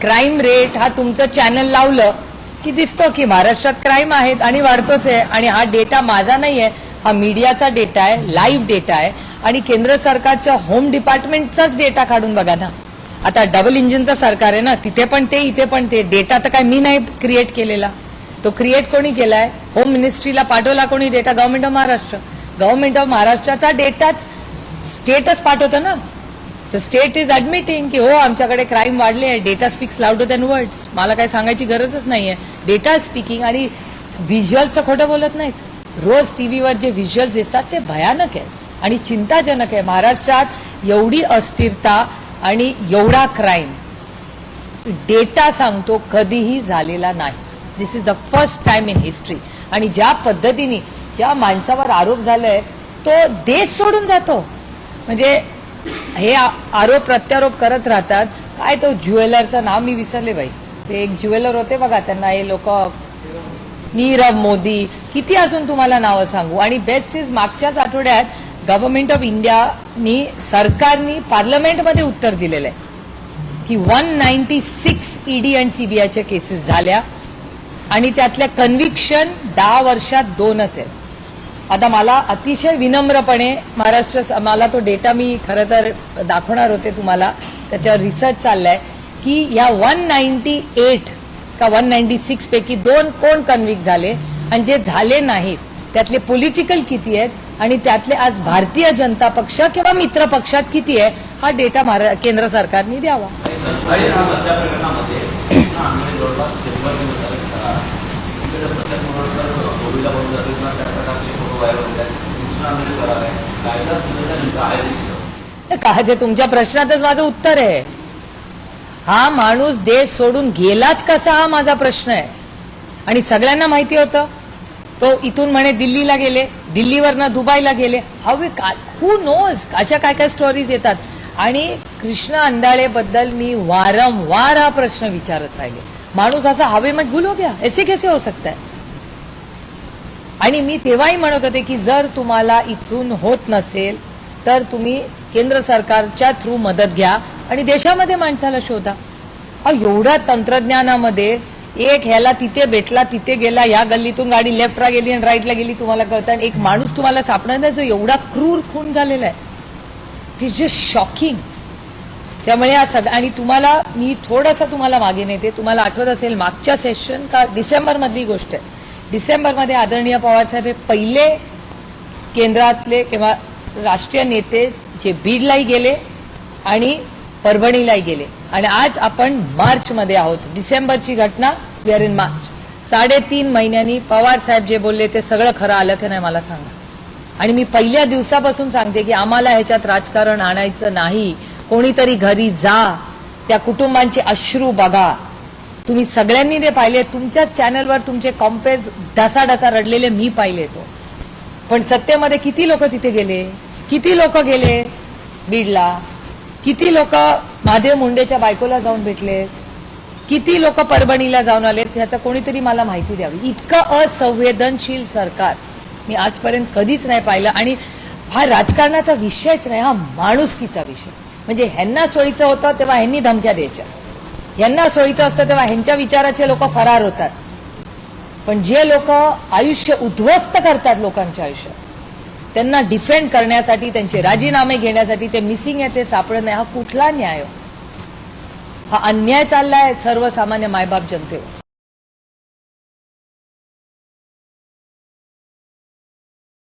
Crime rate हा तुमचं channel लावलं की दिसतो की महाराष्ट्रात क्राईम आहेत आणि वाढतोच आहे. आणि हा डेटा माझा नाही आहे हा मीडियाचा डेटा आहे लाईव्ह डेटा आहे. आणि केंद्र सरकारच्या होम डिपार्टमेंटचाच डेटा काढून बघा ना. आता डबल इंजिनचं सरकार आहे ना तिथे पण ते इथे पण ते. डेटा तर काय मी नाही क्रिएट केलेला. तो क्रिएट कोणी केलाय? होम मिनिस्ट्रीला पाठवला कोणी data government of Maharashtra government of महाराष्ट्राचा डेटाच स्टेटच पाठवतं ना. स्टेट इज ऍडमिटिंग की हो आमच्याकडे क्राईम वाढले आहे. Data speaks louder than words मला काय सांगायची गरजच नाहीये. डेटा स्पीकिंग आणि व्हिज्युअल्सचं खोटं बोलत नाहीत. रोज टीव्हीवर जे व्हिज्युअल्स दिसतात ते भयानक आहे आणि चिंताजनक आहे. महाराष्ट्रात एवढी अस्थिरता आणि एवढा क्राईम डेटा सांगतो कधीही झालेला नाही. This is the first time in history आणि ज्या पद्धतीने ज्या माणसावर आरोप झालाय तो देश सोडून जातो. म्हणजे हे आरोप प्रत्यारोप करत राहतात. काय तो ज्वेलरचं नाव मी विसरले बाई. ते एक ज्वेलर होते बघा त्यांना हे लोक नीरव मोदी किती अजून तुम्हाला नावं सांगू? आणि बेस्ट इज मागच्याच आठवड्यात गव्हर्नमेंट ऑफ इंडियानी सरकारनी पार्लमेंटमध्ये उत्तर दिलेलं आहे. की one ninety six ED and सीबीआयच्या केसेस झाल्या. आणि त्यातल्या कन्व्हिक्शन दहा वर्षात दोनच आहेत. आता मला अतिशय विनम्रपणे महाराष्ट्र मला तो डेटा मी खरं तर दाखवणार होते तुम्हाला. त्याच्यावर रिसर्च चाललाय की या वन नाईन्टी एट का वन नाईन्टी सिक्स पैकी दोन कोण कन्व्हिक्ट झाले आणि जे झाले नाहीत त्यातले पॉलिटिकल किती आहेत आणि त्यातले आज भारतीय जनता पक्ष किंवा मित्र पक्षात किती आहे हा डेटा महारा- केंद्र सरकारने द्यावा. काय ते तुमच्या प्रश्नातच माझं उत्तर आहे. हा माणूस देश सोडून गेलाच कसा हा माझा प्रश्न आहे. आणि सगळ्यांना माहिती होतं. तो इथून म्हणे दिल्लीला गेले दिल्लीवरनं दुबईला गेले. हवे हू नोज अशा काय काय स्टोरीज येतात. आणि कृष्ण अंधाळे बद्दल मी वारंवार हा प्रश्न विचारत राहिले. माणूस असा हवे मग गुल हो गया ऐसे कैसे हो सकता है आणि मी तेव्हाही म्हणत होते की जर तुम्हाला इथून होत नसेल तर तुम्ही केंद्र सरकारच्या थ्रू मदत घ्या. आणि देशामध्ये माणसाला शोधा. एवढ्या तंत्रज्ञानामध्ये एक ह्याला तिथे भेटला तिथे गेला ह्या गल्लीतून गाडी लेफ्टला गेली आणि राईटला गेली तुम्हाला कळतं. आणि एक माणूस तुम्हाला सापडणार नाही जो एवढा क्रूर खून झालेला आहे. इट जस्ट शॉकिंग त्यामुळे हा सगळं आणि तुम्हाला मी थोडंसं तुम्हाला मागे नेते तुम्हाला आठवत असेल मागच्या सेशन का डिसेंबर मधली गोष्ट आहे. डिसेंबरमध्ये आदरणीय पवारसाहेब हे पहिले केंद्रातले किंवा राष्ट्रीय नेते जे बीडलाही गेले आणि परभणीलाही गेले. आणि आज आपण मार्चमध्ये आहोत. डिसेंबरची घटना वी आर इन मार्च साडेतीन महिन्यांनी पवार साहेब जे बोलले ते सगळं खरं आलं की नाही मला सांगा. आणि मी पहिल्या दिवसापासून सांगते की आम्हाला ह्याच्यात राजकारण आणायचं नाही. कोणीतरी घरी जा. त्या कुटुंबांचे अश्रू बघा. तुम्ही सगळ्यांनी ते पाहिले तुमच्याच चॅनलवर तुमचे कॉम्पेज ढासाढासा रडलेले मी पाहिले तो. पण सत्तेमध्ये किती लोक तिथे गेले? किती लोक गेले? बीडला. किती लोक महादेव मुंडेच्या बायकोला जाऊन भेटले? किती लोक परभणीला जाऊन आले? ह्याचं कोणीतरी मला माहिती द्यावी. इतकं असंवेदनशील सरकार. मी आजपर्यंत कधीच नाही पाहिलं. आणि हा राजकारणाचा विषयच नाही हा माणुसकीचा विषय. म्हणजे ह्यांना सोयीचं होतं तेव्हा ह्यांनी धमक्या द्यायच्या. ह्यांना सोयीचं असतं तेव्हा ह्यांच्या विचाराचे लोक फरार होतात. पण जे लोक आयुष्य उद्ध्वस्त करतात लोकांच्या आयुष्यात त्यांना डिफेंड करण्यासाठी त्यांचे राजीनामे घेण्यासाठी ते मिसिंग आहे ते सापडत नाही. हा कुठला न्याय हो? हा अन्याय चाललाय सर्वसामान्य मायबाप जनतेवर.